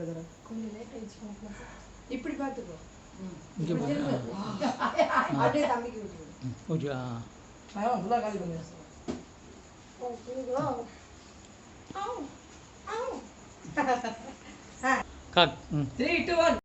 இருக்கிற கொஞ்சம் இப்படி பார்த்துக்கோ. Three two one